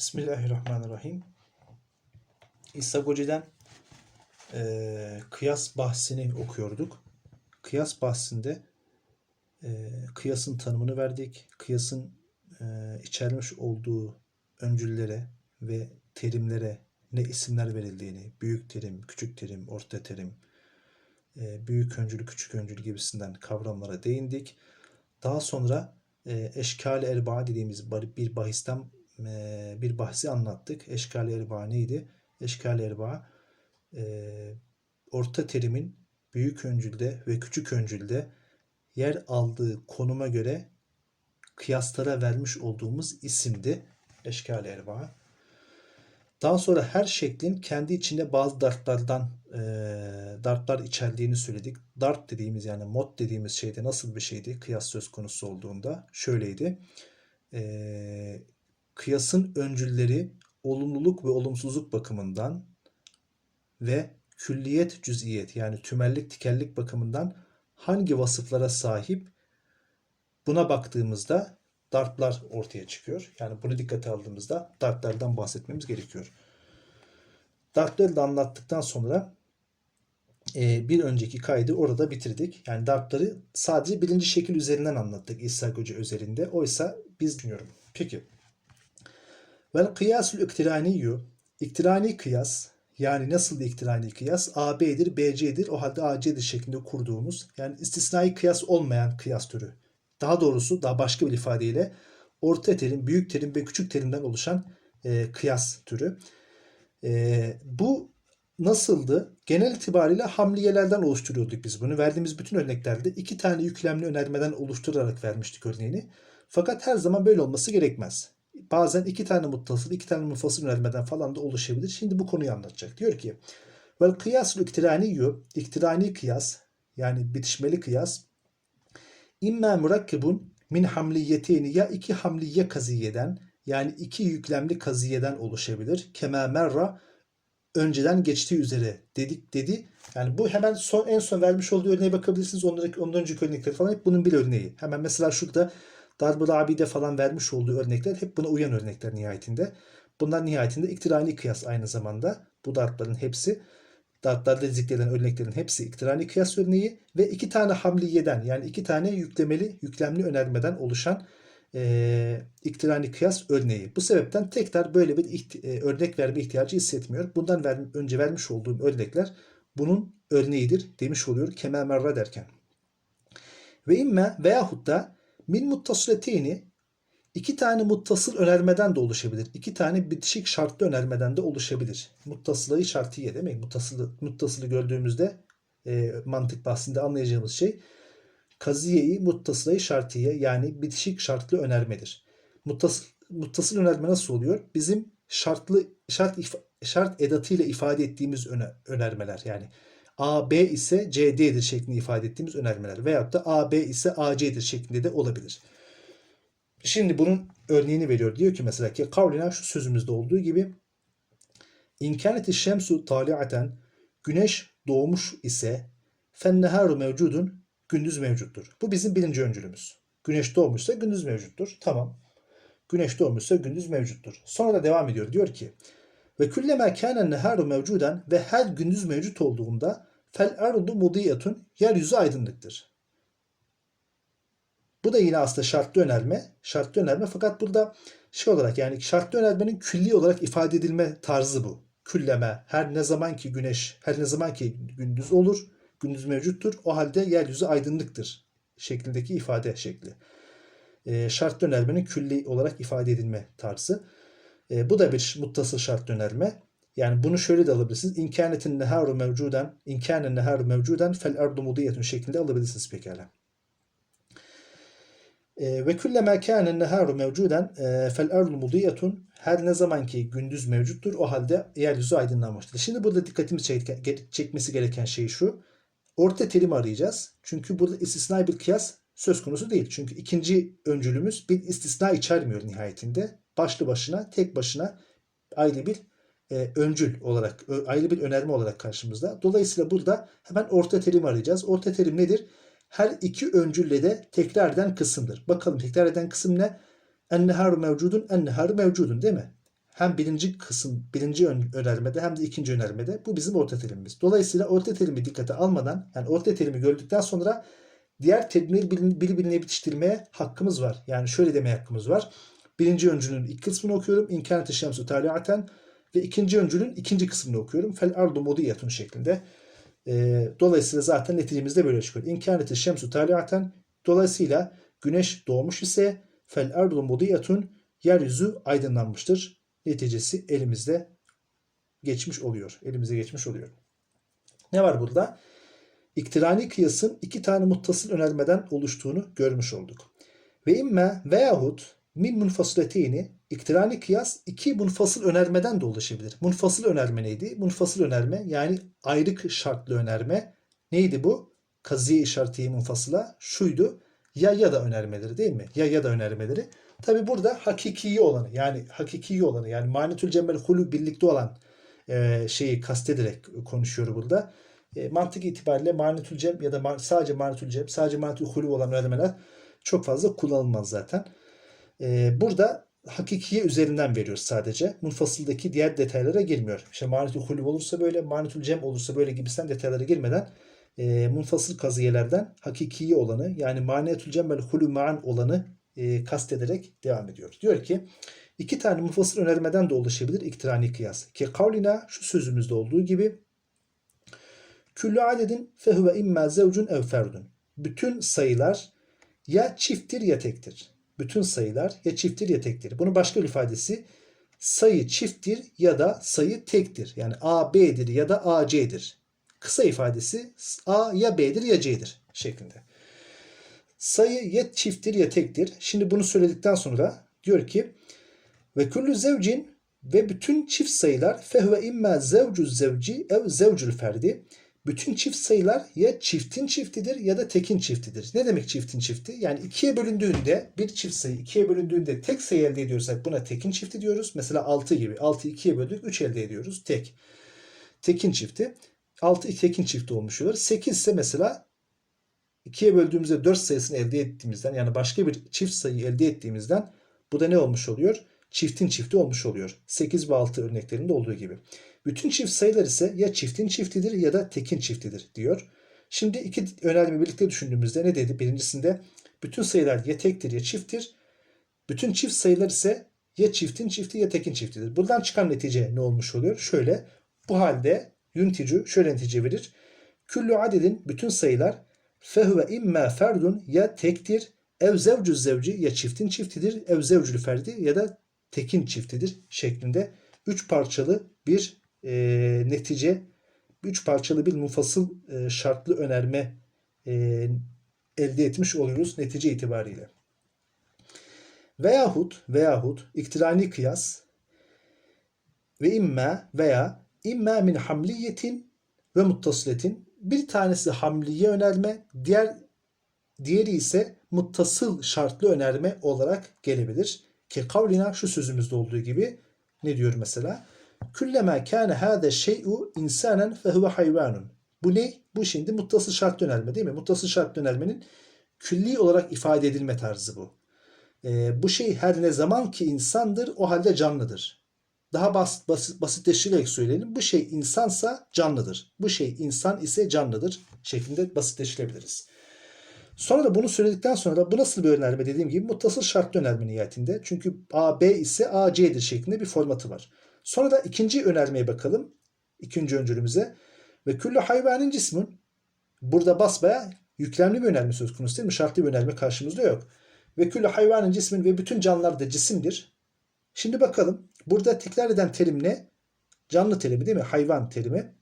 Bismillahirrahmanirrahim. İsa Goci'den eee, kıyas bahsini okuyorduk. Kıyas bahsinde eee, kıyasın tanımını verdik. Kıyasın eee, içermiş olduğu öncüllere ve terimlere ne isimler verildiğini, büyük terim, küçük terim, orta terim, eee, büyük öncül, küçük öncül gibisinden kavramlara değindik. Daha sonra e, eşkal erba dediğimiz bir bahisten e, bir bahsi anlattık. Eşkal erba neydi? Eşkal erba orta terimin büyük öncülde ve küçük öncülde yer aldığı konuma göre kıyaslara vermiş olduğumuz isimdi. Eşkal erba. Daha sonra her şeklin kendi içinde bazı dartlardan e, dartlar içerdiğini söyledik. Dart dediğimiz yani mod dediğimiz şeyde nasıl bir şeydi kıyas söz konusu olduğunda? Şöyleydi. E, kıyasın öncülleri olumluluk ve olumsuzluk bakımından ve külliyet cüz'iyet yani tümellik tikellik bakımından hangi vasıflara sahip buna baktığımızda dartlar ortaya çıkıyor. Yani bunu dikkate aldığımızda dartlardan bahsetmemiz gerekiyor. Dartları da anlattıktan sonra e, bir önceki kaydı orada bitirdik. Yani dartları sadece birinci şekil üzerinden anlattık İsa Hoca özelinde. Oysa biz düşünüyorum. Peki. Vel kıyasul iktiraniyyu. İktirani kıyas yani nasıl bir iktirani kıyas? AB'dir, BC'dir, o halde AC'dir şeklinde kurduğumuz yani istisnai kıyas olmayan kıyas türü. Daha doğrusu daha başka bir ifadeyle orta terim, büyük terim ve küçük terimden oluşan e, kıyas türü. E, bu nasıldı? Genel itibariyle hamliyelerden oluşturuyorduk biz bunu. Verdiğimiz bütün örneklerde iki tane yüklemli önermeden oluşturarak vermiştik örneğini. Fakat her zaman böyle olması gerekmez. Bazen iki tane muttasıl, iki tane munfasıl önermeden falan da oluşabilir. Şimdi bu konuyu anlatacak. Diyor ki Vel kıyasül iktiraniyyü iktirani kıyas yani bitişmeli kıyas İmma murakkebun min hamliyeteyni ya iki hamliye kaziyeden yani iki yüklemli kaziyeden oluşabilir. Kema merra önceden geçtiği üzere dedik dedi. Yani bu hemen son en son vermiş olduğu örneğe bakabilirsiniz. Ondan, ondan önceki örnekler falan hep bunun bir örneği. Hemen mesela şurada Darbul Abi'de falan vermiş olduğu örnekler hep buna uyan örnekler nihayetinde. Bunlar nihayetinde iktirani kıyas aynı zamanda. Bu dartların hepsi dartlarda zikredilen örneklerin hepsi iktirani kıyas örneği ve iki tane hamliyeden yani iki tane yüklemeli yüklemli önermeden oluşan e, iktirani kıyas örneği. Bu sebepten tekrar böyle bir e, örnek verme ihtiyacı hissetmiyor. Bundan ver, önce vermiş olduğum örnekler bunun örneğidir demiş oluyor kemel merra derken. Ve imme veyahut da min muttasıleteyni iki tane muttasıl önermeden de oluşabilir. İki tane bitişik şartlı önermeden de oluşabilir. Muttasılayı şartiye demek. Muttasılı, muttasılı gördüğümüzde e, mantık bahsinde anlayacağımız şey kaziyeyi muttasılayı şartiye yani bitişik şartlı önermedir. Muttasıl, muttasıl önerme nasıl oluyor? Bizim şartlı şart şart edatıyla ifade ettiğimiz öne, önermeler yani A B ise C D'dir şeklinde ifade ettiğimiz önermeler veyahut da A B ise A C'dir şeklinde de olabilir. Şimdi bunun örneğini veriyor. Diyor ki mesela ki kavlina şu sözümüzde olduğu gibi İmkaneti şemsu taliaten güneş doğmuş ise fenneharu mevcudun gündüz mevcuttur. Bu bizim birinci öncülümüz. Güneş doğmuşsa gündüz mevcuttur. Tamam. Güneş doğmuşsa gündüz mevcuttur. Sonra da devam ediyor. Diyor ki ve külleme kânen neharu mevcuden ve her gündüz mevcut olduğunda fel ardu mudiyetun yeryüzü aydınlıktır. Bu da yine aslında şartlı önerme. Şartlı önerme fakat burada şey olarak yani şartlı önermenin külli olarak ifade edilme tarzı bu. Külleme her ne zaman ki güneş, her ne zaman ki gündüz olur, gündüz mevcuttur. O halde yeryüzü aydınlıktır şeklindeki ifade şekli. E, şartlı önermenin külli olarak ifade edilme tarzı. E, bu da bir muttasıl şartlı önerme. Yani bunu şöyle de alabilirsiniz. İmkanetin neharu mevcuden, imkanen neharu mevcuden fel ardu mudiyetun şeklinde alabilirsiniz pekala. E, Ve külleme kânen neharu mevcuden e, fel ardu mudiyetun her ne zaman ki gündüz mevcuttur o halde yeryüzü aydınlanmıştır. Şimdi burada dikkatimizi çek- çekmesi gereken şey şu. Orta terim arayacağız. Çünkü burada istisnai bir kıyas söz konusu değil. Çünkü ikinci öncülümüz bir istisna içermiyor nihayetinde. Başlı başına, tek başına ayrı bir e, öncül olarak, ayrı bir önerme olarak karşımızda. Dolayısıyla burada hemen orta terim arayacağız. Orta terim nedir? Her iki öncülle de tekrar eden kısımdır. Bakalım tekrar eden kısım ne? Enneharu mevcudun, enneharu mevcudun değil mi? Hem birinci kısım, birinci ön, önermede hem de ikinci önermede. Bu bizim orta terimimiz. Dolayısıyla orta terimi dikkate almadan, yani orta terimi gördükten sonra diğer terimleri bir- birbirine bitiştirmeye hakkımız var. Yani şöyle demeye hakkımız var. Birinci öncülün ilk kısmını okuyorum. İnkânet-i şemsu taliaten ve ikinci öncülün ikinci kısmını okuyorum. Fel ardu modiyetun şeklinde. Ee, dolayısıyla zaten neticemizde böyle çıkıyor. İnkânet-i şemsu taliaten dolayısıyla güneş doğmuş ise fel ardu modiyetun yeryüzü aydınlanmıştır. Neticesi elimizde geçmiş oluyor. Elimize geçmiş oluyor. Ne var burada? İktirani kıyasın iki tane muttasıl önermeden oluştuğunu görmüş olduk. Ve imme veyahut min munfasileteyni iktirani kıyas iki munfasıl önermeden de oluşabilir. Munfasıl önerme neydi? Munfasıl önerme yani ayrık şartlı önerme. Neydi bu? Kaziye işareti munfasıla şuydu. Ya ya da önermeleri değil mi? Ya ya da önermeleri. Tabi burada hakiki olanı yani hakiki olanı yani manitül cemmel hulu birlikte olan e, şeyi kastederek konuşuyor burada. E, mantık itibariyle manitül cem ya da man- sadece manitül cem, sadece manitül hulu olan önermeler çok fazla kullanılmaz zaten. E, burada hakikiye üzerinden veriyoruz sadece. Munfasıldaki diğer detaylara girmiyor. İşte manitül hulu olursa böyle, manitül cem olursa böyle gibisinden detaylara girmeden e, munfasıl kaziyelerden hakikiye olanı yani manetül cem vel hulu ma'an olanı e, kastederek devam ediyor. Diyor ki iki tane munfasıl önermeden de oluşabilir iktirani kıyas. Ki kavlina şu sözümüzde olduğu gibi Küllü adedin fehuve imma zevcun ev ferdun. Bütün sayılar ya çifttir ya tektir. Bütün sayılar ya çifttir ya tektir. Bunun başka bir ifadesi sayı çifttir ya da sayı tektir. Yani A B'dir ya da A C'dir. Kısa ifadesi A ya B'dir ya C'dir şeklinde. Sayı ya çifttir ya tektir. Şimdi bunu söyledikten sonra diyor ki ve kullu zevcin ve bütün çift sayılar fehve imma zevcu zevci ev zevcül ferdi. Bütün çift sayılar ya çiftin çiftidir ya da tekin çiftidir. Ne demek çiftin çifti? Yani ikiye bölündüğünde bir çift sayı ikiye bölündüğünde tek sayı elde ediyorsak buna tekin çifti diyoruz. Mesela 6 gibi. 6'yı ikiye böldük 3 elde ediyoruz. Tek. Tekin çifti. 6 tekin çifti olmuş olur. 8 ise mesela ikiye böldüğümüzde 4 sayısını elde ettiğimizden yani başka bir çift sayı elde ettiğimizden bu da ne olmuş oluyor? Çiftin çifti olmuş oluyor. 8 ve 6 örneklerinde olduğu gibi. Bütün çift sayılar ise ya çiftin çiftidir ya da tekin çiftidir diyor. Şimdi iki önerme birlikte düşündüğümüzde ne dedi? Birincisinde bütün sayılar ya tektir ya çifttir. Bütün çift sayılar ise ya çiftin çifti ya tekin çiftidir. Buradan çıkan netice ne olmuş oluyor? Şöyle bu halde yünticü şöyle netice verir. Küllü adedin bütün sayılar fehuve imma ferdun ya tektir ev zevcü zevci ya çiftin çiftidir ev zevcül ferdi ya da tekin çiftidir şeklinde üç parçalı bir e, netice, üç parçalı bir mufasıl e, şartlı önerme e, elde etmiş oluyoruz netice itibariyle. Veyahut veyahut iktirani kıyas ve imma veya imma min hamliyetin ve muttasiletin bir tanesi hamliye önerme, diğer diğeri ise muttasıl şartlı önerme olarak gelebilir. Ki kavlina şu sözümüzde olduğu gibi ne diyor mesela? Külleme kâne hâde şey'u insanen fehuve hayvanun. Bu ne? Bu şimdi muttasıl şart önerme değil mi? Muttasıl şart önermenin külli olarak ifade edilme tarzı bu. Ee, bu şey her ne zaman ki insandır o halde canlıdır. Daha basit, basit basitleştirerek söyleyelim. Bu şey insansa canlıdır. Bu şey insan ise canlıdır şeklinde basitleştirebiliriz. Sonra da bunu söyledikten sonra da bu nasıl bir önerme dediğim gibi muttasıl şartlı önerme niyetinde. Çünkü A, B ise A, C'dir şeklinde bir formatı var. Sonra da ikinci önermeye bakalım. İkinci öncülümüze. Ve küllü hayvanın cismun. Burada basbaya yüklemli bir önerme söz konusu değil mi? Şartlı bir önerme karşımızda yok. Ve küllü hayvanın cismin ve bütün canlılar da cisimdir. Şimdi bakalım. Burada tekrar eden terim ne? Canlı terimi değil mi? Hayvan terimi.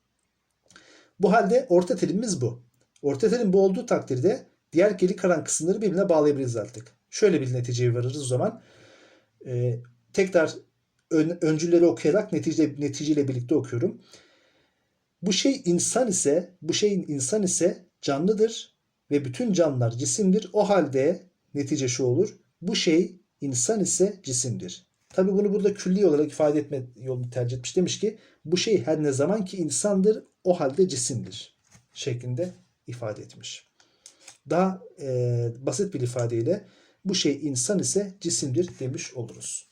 Bu halde orta terimimiz bu. Orta terim bu olduğu takdirde diğer geri kalan kısımları birbirine bağlayabiliriz artık. Şöyle bir neticeye varırız o zaman. Ee, tekrar ön, öncülleri okuyarak netice, neticeyle birlikte okuyorum. Bu şey insan ise, bu şeyin insan ise canlıdır ve bütün canlılar cisimdir. O halde netice şu olur. Bu şey insan ise cisimdir. Tabi bunu burada külli olarak ifade etme yolunu tercih etmiş. Demiş ki bu şey her ne zaman ki insandır o halde cisimdir şeklinde ifade etmiş. Daha e, basit bir ifadeyle bu şey insan ise cisimdir demiş oluruz.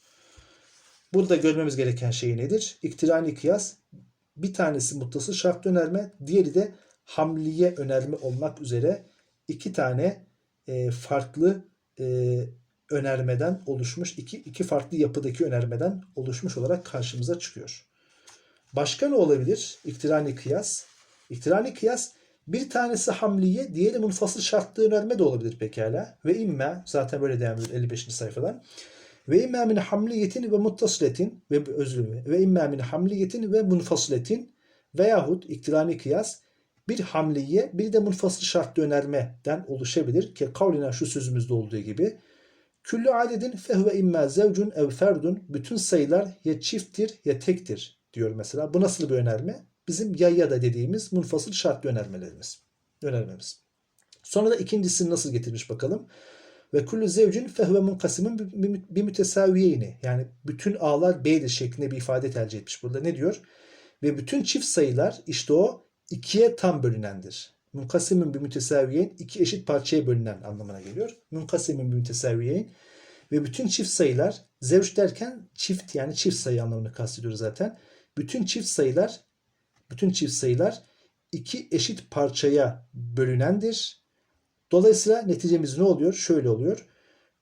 Burada görmemiz gereken şey nedir? İktirani kıyas bir tanesi muttasıl şartlı önerme, diğeri de hamliye önerme olmak üzere iki tane e, farklı e, önermeden oluşmuş, iki, iki farklı yapıdaki önermeden oluşmuş olarak karşımıza çıkıyor. Başka ne olabilir? İktirani kıyas. İktirani kıyas bir tanesi hamliye, diğeri munfasıl şartlı önerme de olabilir pekala. Ve imme, zaten böyle devam ediyor 55. sayfadan. Ve imme min hamliyetin ve muttasiletin ve dilerim. Ve imme min hamliyetin ve munfasiletin veyahut iktirani kıyas bir hamliye bir de munfasıl şartlı önermeden oluşabilir ki kavlina şu sözümüzde olduğu gibi Küllü adedin fehve imma zevcun ev ferdun bütün sayılar ya çifttir ya tektir diyor mesela. Bu nasıl bir önerme? Bizim ya ya da dediğimiz munfasıl şartlı önermelerimiz. Önermemiz. Sonra da ikincisini nasıl getirmiş bakalım. Ve kullu zevcin fehve munkasimun bir mütesaviyeyni. Yani bütün ağlar B'dir şeklinde bir ifade tercih etmiş burada. Ne diyor? Ve bütün çift sayılar işte o ikiye tam bölünendir. Munkasimin bir mütesaviyeyn iki eşit parçaya bölünen anlamına geliyor. Munkasimin bir mütesaviyeyn ve bütün çift sayılar zevç derken çift yani çift sayı anlamını kastediyoruz zaten. Bütün çift sayılar bütün çift sayılar iki eşit parçaya bölünendir. Dolayısıyla neticemiz ne oluyor? Şöyle oluyor.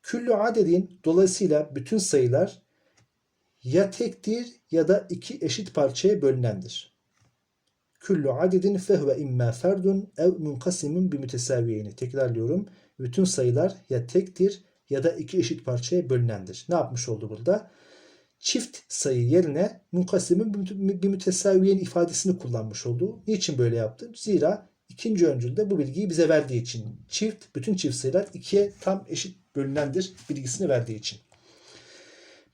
Küllü adedin dolayısıyla bütün sayılar ya tektir ya da iki eşit parçaya bölünendir. Küllü adedin fehve imma ferdun ev munkasimun bi mütesaviyeni. Tekrarlıyorum. Bütün sayılar ya tektir ya da iki eşit parçaya bölünendir. Ne yapmış oldu burada? Çift sayı yerine munkasimin bir mütesaviyen ifadesini kullanmış oldu. Niçin böyle yaptı? Zira ikinci öncülde bu bilgiyi bize verdiği için. Çift, bütün çift sayılar ikiye tam eşit bölünendir bilgisini verdiği için.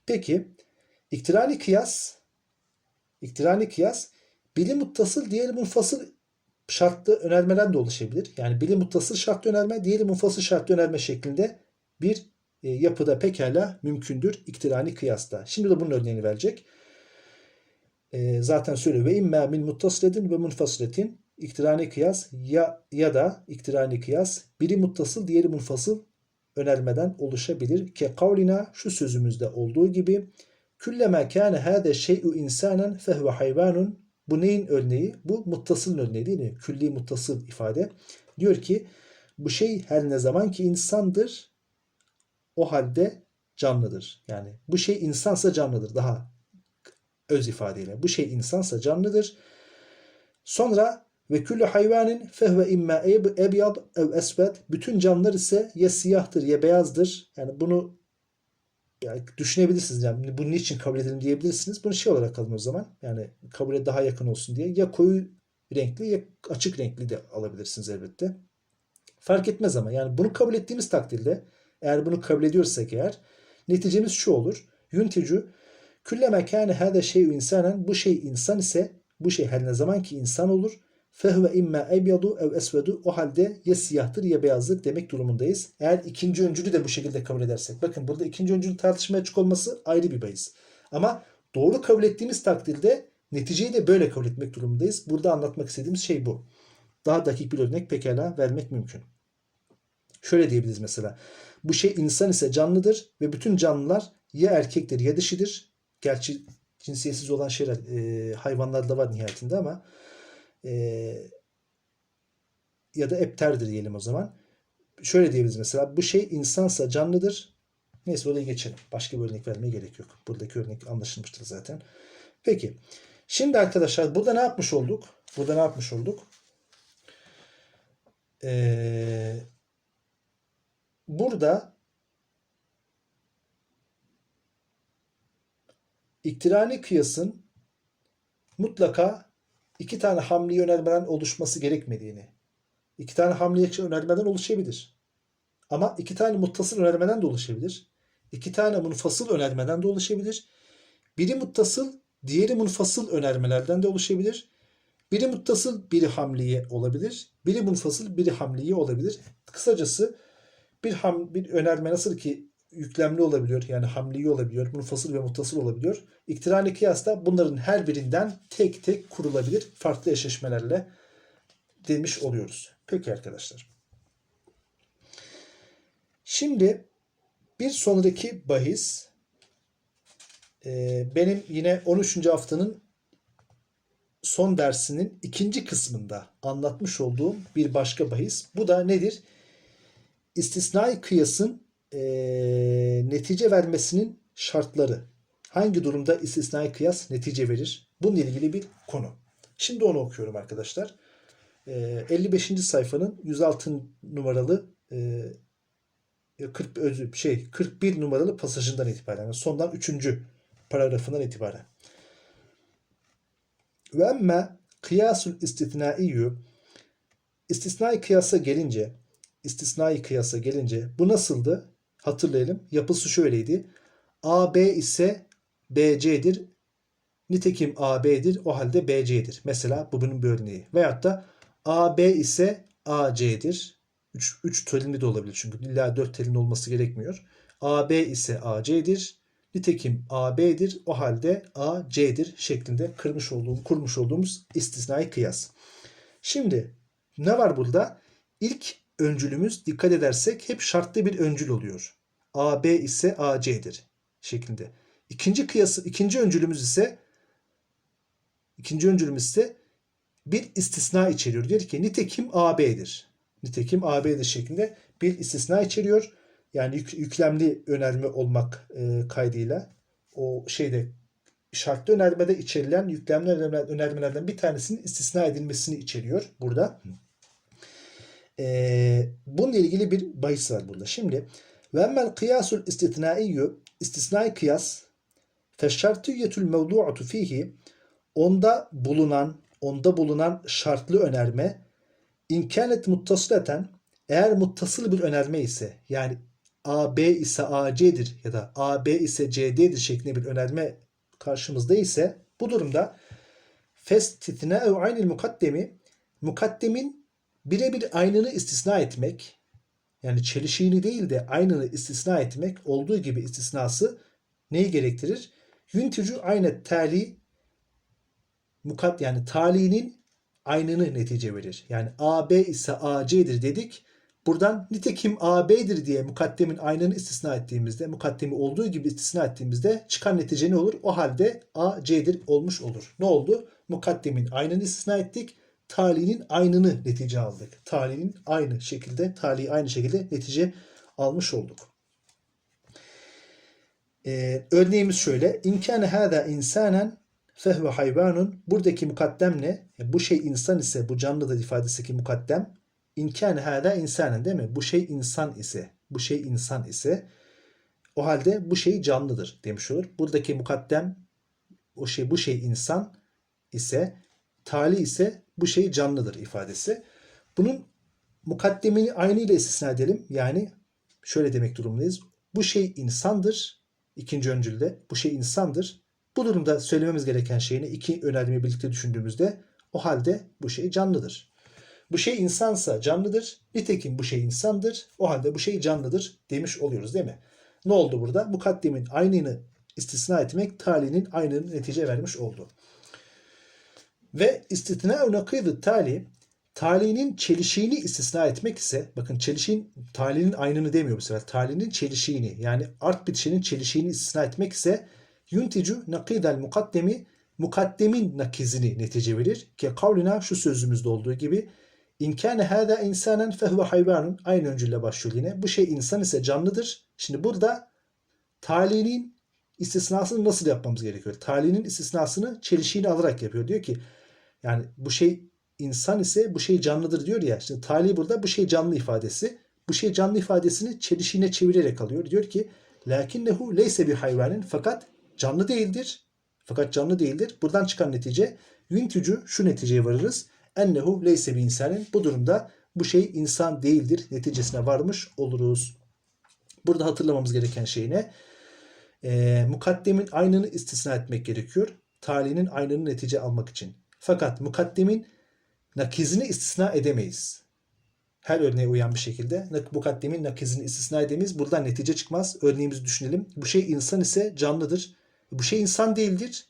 Peki, iktirani kıyas iktirani kıyas biri muttasıl, diğeri munfasıl şartlı önermeden de oluşabilir. Yani biri muttasıl şartlı önerme, diğeri munfasıl şartlı önerme şeklinde bir e, yapıda pekala mümkündür iktirani kıyasta. Şimdi de bunun örneğini verecek. E, zaten söylüyor ve immâ min muttasiletin ve munfasiletin iktirani kıyas ya ya da iktirani kıyas biri muttasıl diğeri munfasıl önermeden oluşabilir. Ke kavlina şu sözümüzde olduğu gibi külleme kâne hâde şey'u insanen fehve hayvanun bu neyin örneği? Bu muttasılın örneği değil mi? Külli muttasıl ifade. Diyor ki bu şey her ne zaman ki insandır o halde canlıdır. Yani bu şey insansa canlıdır. Daha öz ifadeyle. Bu şey insansa canlıdır. Sonra ve küllü hayvanin fehve imma ebyad ev esved. Bütün canlılar ise ya siyahtır ya beyazdır. Yani bunu yani düşünebilirsiniz. Yani bunu niçin kabul edelim diyebilirsiniz. Bunu şey olarak alın o zaman. Yani kabule daha yakın olsun diye. Ya koyu renkli ya açık renkli de alabilirsiniz elbette. Fark etmez ama yani bunu kabul ettiğimiz takdirde eğer bunu kabul ediyorsak eğer neticemiz şu olur. Yüntecu külleme kâne hâde şeyü insanen bu şey insan ise bu şey her ne zaman ki insan olur. Fehve imma ebyadu ev esvedu o halde ya siyahtır ya beyazdır demek durumundayız. Eğer ikinci öncülü de bu şekilde kabul edersek. Bakın burada ikinci öncülün tartışmaya açık olması ayrı bir bahis. Ama doğru kabul ettiğimiz takdirde neticeyi de böyle kabul etmek durumundayız. Burada anlatmak istediğimiz şey bu. Daha dakik bir örnek pekala vermek mümkün. Şöyle diyebiliriz mesela. Bu şey insan ise canlıdır ve bütün canlılar ya erkektir ya dişidir. Gerçi cinsiyetsiz olan şeyler e, hayvanlarda var nihayetinde ama e, ya da epterdir diyelim o zaman. Şöyle diyebiliriz mesela bu şey insansa canlıdır. Neyse oraya geçelim. Başka bir örnek vermeye gerek yok. Buradaki örnek anlaşılmıştır zaten. Peki. Şimdi arkadaşlar burada ne yapmış olduk? Burada ne yapmış olduk? Ee, burada iktirani kıyasın mutlaka iki tane hamli yönelmeden oluşması gerekmediğini, iki tane hamli önermeden oluşabilir. Ama iki tane muttasıl önermeden de oluşabilir. İki tane munfasıl önermeden de oluşabilir. Biri muttasıl, diğeri munfasıl önermelerden de oluşabilir. Biri muttasıl, biri hamliye olabilir. Biri munfasıl, biri hamliye olabilir. Kısacası bir ham bir önerme nasıl ki yüklemli olabiliyor yani hamliye olabiliyor, munfasıl ve muttasıl olabiliyor. İktirani kıyasla bunların her birinden tek tek kurulabilir farklı eşleşmelerle demiş oluyoruz. Peki arkadaşlar. Şimdi bir sonraki bahis Ee, benim yine 13. haftanın son dersinin ikinci kısmında anlatmış olduğum bir başka bahis. Bu da nedir? İstisnai kıyasın eee, netice vermesinin şartları. Hangi durumda istisnai kıyas netice verir? Bununla ilgili bir konu. Şimdi onu okuyorum arkadaşlar. Eee, 55. sayfanın 106 numaralı eee, 40 özür şey 41 numaralı pasajından itibaren yani sondan 3. paragrafından itibaren. Ve emme kıyasul istitnaiyyü istisnai kıyasa gelince istisnai kıyasa gelince bu nasıldı? Hatırlayalım. Yapısı şöyleydi. AB ise BC'dir. Nitekim AB'dir. O halde BC'dir. Mesela bu bunun bir örneği. Veyahut da AB ise AC'dir. 3, 3 terimli de olabilir çünkü illa 4 terimli olması gerekmiyor. AB ise AC'dir. Nitekim AB'dir. O halde AC'dir şeklinde kırmış olduğum, kurmuş olduğumuz istisnai kıyas. Şimdi ne var burada? İlk öncülümüz dikkat edersek hep şartlı bir öncül oluyor. AB ise AC'dir şeklinde. İkinci kıyası, ikinci öncülümüz ise ikinci öncülümüz ise bir istisna içeriyor. Diyor ki nitekim AB'dir. Nitekim AB'dir şeklinde bir istisna içeriyor. Yani yük- yüklemli önerme olmak e, kaydıyla o şeyde şartlı önermede içerilen yüklemli önerme- önermelerden bir tanesinin istisna edilmesini içeriyor burada. E, bununla ilgili bir bahis var burada. Şimdi emmel kıyasul istitnaiyyü istisnai kıyas feşşartiyyetül mevdu'atu fihi onda bulunan onda bulunan şartlı önerme imkanet muttasıleten eğer muttasıl bir önerme ise yani AB ise AC'dir ya da AB ise CD'dir şeklinde bir önerme karşımızda ise bu durumda festitna'u aynil mukaddemi mukaddemin birebir aynını istisna etmek yani çelişiğini değil de aynını istisna etmek olduğu gibi istisnası neyi gerektirir? Yüntücü aynı tali mukat yani talinin aynını netice verir. Yani AB ise AC'dir dedik. Buradan nitekim AB'dir diye mukaddemin aynını istisna ettiğimizde, mukaddemi olduğu gibi istisna ettiğimizde çıkan netice ne olur? O halde AC'dir olmuş olur. Ne oldu? Mukaddemin aynını istisna ettik. Talinin aynını netice aldık. Talinin aynı şekilde, tali aynı şekilde netice almış olduk. Ee, örneğimiz şöyle. İmkâne hâzâ insânen fehve hayvanun. Buradaki mukaddem ne? Ya bu şey insan ise bu canlıdır ifadesindeki mukaddem. İmkâne hâzâ insanen değil mi? Bu şey insan ise, bu şey insan ise o halde bu şey canlıdır demiş olur. Buradaki mukaddem o şey bu şey insan ise tali ise bu şey canlıdır ifadesi. Bunun mukaddemini aynı ile istisna edelim. Yani şöyle demek durumundayız. Bu şey insandır. İkinci öncülde bu şey insandır. Bu durumda söylememiz gereken şeyini iki önermeyi birlikte düşündüğümüzde o halde bu şey canlıdır. Bu şey insansa canlıdır. Nitekim bu şey insandır. O halde bu şey canlıdır demiş oluyoruz değil mi? Ne oldu burada? Mukaddemin aynını istisna etmek talinin aynını netice vermiş oldu. Ve istisna nakıdı tali talinin çelişiğini istisna etmek ise bakın çelişiğin talinin aynını demiyor bu sefer. Talinin çelişiğini yani art bitişinin çelişiğini istisna etmek ise yunticu nakidel mukaddemi mukaddemin nakizini netice verir. Ki kavlina şu sözümüzde olduğu gibi İmkâne hâzâ insanen fehve hayvanun aynı öncülle başlıyor yine. Bu şey insan ise canlıdır. Şimdi burada talinin istisnasını nasıl yapmamız gerekiyor? Talinin istisnasını çelişiğini alarak yapıyor. Diyor ki yani bu şey insan ise bu şey canlıdır diyor ya. Şimdi tali burada bu şey canlı ifadesi. Bu şey canlı ifadesini çelişiğine çevirerek alıyor. Diyor ki lakinnehu leyse bir hayvanın fakat canlı değildir. Fakat canlı değildir. Buradan çıkan netice yüntücü şu neticeye varırız. Ennehu leyse bir insanın. Bu durumda bu şey insan değildir. Neticesine varmış oluruz. Burada hatırlamamız gereken şey ne? Ee, mukaddemin aynını istisna etmek gerekiyor. Talinin aynını netice almak için. Fakat mukaddemin nakizini istisna edemeyiz. Her örneğe uyan bir şekilde mukaddemin nakizini istisna edemeyiz. Buradan netice çıkmaz. Örneğimizi düşünelim. Bu şey insan ise canlıdır. Bu şey insan değildir.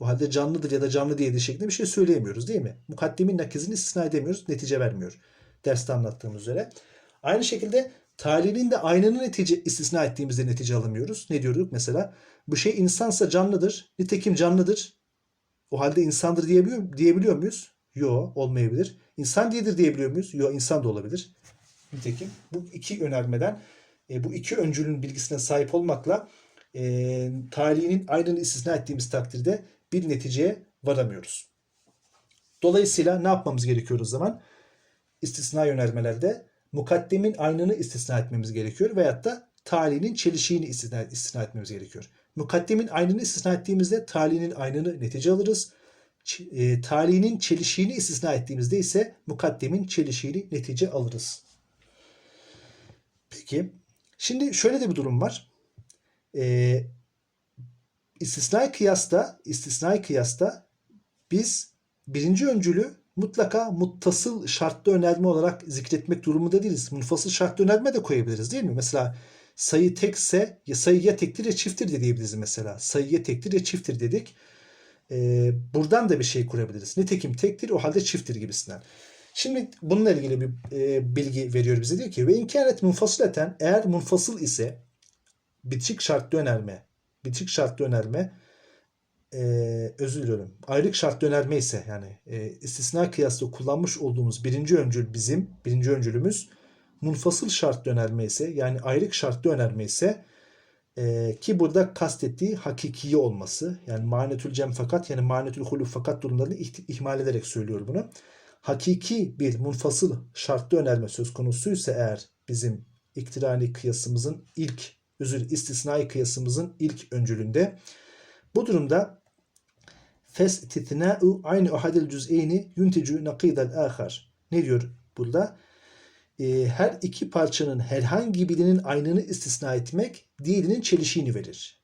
O halde canlıdır ya da canlı değildir şeklinde bir şey söyleyemiyoruz değil mi? Mukaddemin nakizini istisna edemiyoruz. Netice vermiyor. Derste anlattığımız üzere. Aynı şekilde Talinin de aynını netice istisna ettiğimizde netice alamıyoruz. Ne diyorduk mesela? Bu şey insansa canlıdır. Nitekim canlıdır. O halde insandır diyebiliyor, diyebiliyor muyuz? Yo, olmayabilir. İnsan değildir diyebiliyor muyuz? Yo, insan da olabilir. Nitekim bu iki önermeden, e, bu iki öncülün bilgisine sahip olmakla e, talihinin aynını istisna ettiğimiz takdirde bir neticeye varamıyoruz. Dolayısıyla ne yapmamız gerekiyor o zaman? İstisna yönelmelerde mukaddemin aynını istisna etmemiz gerekiyor veyahut da talihinin çelişiğini istisna, istisna etmemiz gerekiyor. Mukaddemin aynını istisna ettiğimizde talihinin aynını netice alırız. E, talihinin çelişiğini istisna ettiğimizde ise mukaddemin çelişiğini netice alırız. Peki. Şimdi şöyle de bir durum var. E, istisnai kıyasta, istisnai kıyasta biz birinci öncülü mutlaka muttasıl şartlı önerme olarak zikretmek durumunda değiliz. Munfasıl şartlı önerme de koyabiliriz değil mi? Mesela sayı tekse ya sayı ya tektir ya çifttir de diyebiliriz mesela. Sayı ya tektir ya çifttir dedik. Ee, buradan da bir şey kurabiliriz. Nitekim tektir o halde çifttir gibisinden. Şimdi bununla ilgili bir e, bilgi veriyor bize diyor ki ve inkâret munfasıleten eğer munfasıl ise bitişik şartlı önerme bitişik şartlı önerme e, özür diliyorum. Ayrık şartlı önerme ise yani e, istisna kıyasla kullanmış olduğumuz birinci öncül bizim birinci öncülümüz munfasıl şartlı önerme ise yani ayrık şartlı önerme ise e, ki burada kastettiği hakikiye olması yani manetül cem fakat yani manetül huluf fakat durumlarını ihmal ederek söylüyor bunu. Hakiki bir munfasıl şartlı önerme söz konusuysa eğer bizim iktirani kıyasımızın ilk özür istisnai kıyasımızın ilk öncülünde bu durumda festitna'u aynı ahadil cüz'eyni yunticu nakidel ahar. Ne diyor burada? Ee, her iki parçanın herhangi birinin aynını istisna etmek diğerinin çelişiğini verir.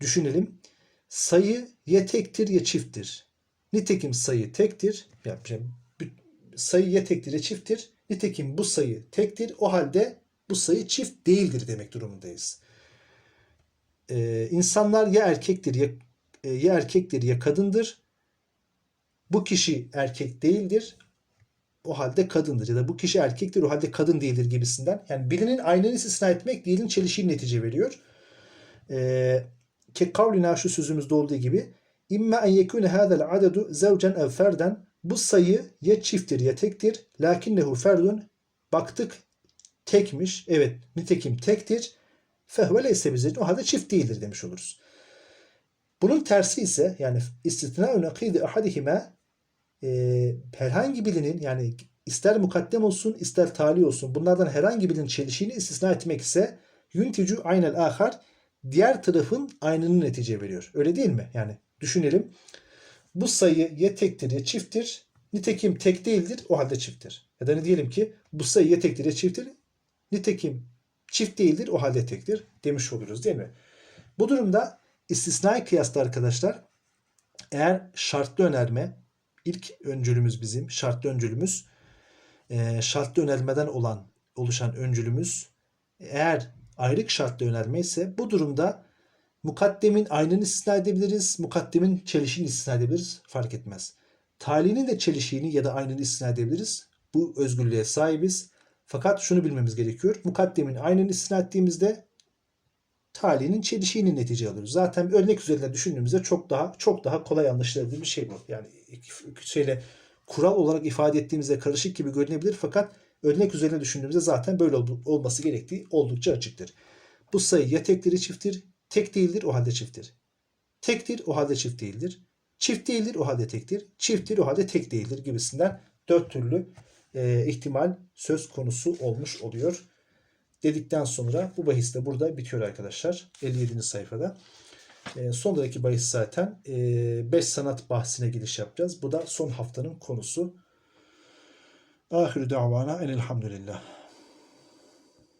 Düşünelim. Sayı ya tektir ya çifttir. Nitekim sayı tektir. Yani sayı ya tektir ya çifttir. Nitekim bu sayı tektir. O halde bu sayı çift değildir demek durumundayız. Ee, insanlar ya erkektir ya, e, ya erkektir ya kadındır. Bu kişi erkek değildir. O halde kadındır. Ya da bu kişi erkektir o halde kadın değildir gibisinden. Yani birinin aynını istisna etmek diğerinin çelişiği netice veriyor. Ee, ki kavlina şu sözümüzde olduğu gibi İmma en yekune hadal adedu zevcen ev ferden bu sayı ya çifttir ya tektir. Lakinnehu ferdun baktık tekmiş. Evet nitekim tektir. Fehve leyse bizin o halde çift değildir demiş oluruz. Bunun tersi ise yani istisna nakidi ahadihime e, herhangi birinin yani ister mukaddem olsun ister tali olsun bunlardan herhangi birinin çelişiğini istisna etmek ise yunticu aynel ahar diğer tarafın aynını netice veriyor. Öyle değil mi? Yani düşünelim. Bu sayı ya tektir ya çifttir. Nitekim tek değildir o halde çifttir. Ya da ne diyelim ki bu sayı ya tektir ya çifttir. Nitekim çift değildir o halde tektir demiş oluruz değil mi? Bu durumda istisnai kıyasla arkadaşlar eğer şartlı önerme ilk öncülümüz bizim şartlı öncülümüz e, şartlı önermeden olan oluşan öncülümüz eğer ayrık şartlı önerme ise bu durumda mukaddemin aynını istisna edebiliriz. Mukaddemin çelişiğini istisna edebiliriz. Fark etmez. Talinin de çelişiğini ya da aynını istisna edebiliriz. Bu özgürlüğe sahibiz. Fakat şunu bilmemiz gerekiyor. Mukaddemin aynını istisna ettiğimizde talinin çelişiğini netice alıyoruz. Zaten örnek üzerinde düşündüğümüzde çok daha çok daha kolay anlaşılabilir bir şey bu. Yani şeyle kural olarak ifade ettiğimizde karışık gibi görünebilir fakat örnek üzerine düşündüğümüzde zaten böyle olması gerektiği oldukça açıktır. Bu sayı ya tektir ya çifttir. Tek değildir o halde çifttir. Tektir o halde çift değildir. Çift değildir o halde tektir. Çifttir o halde tek değildir gibisinden dört türlü e, ihtimal söz konusu olmuş oluyor. Dedikten sonra bu bahis de burada bitiyor arkadaşlar. 57. sayfada. E, sondaki bahis zaten 5 e, sanat bahsine giriş yapacağız. Bu da son haftanın konusu. Ahirü davana enelhamdülillah.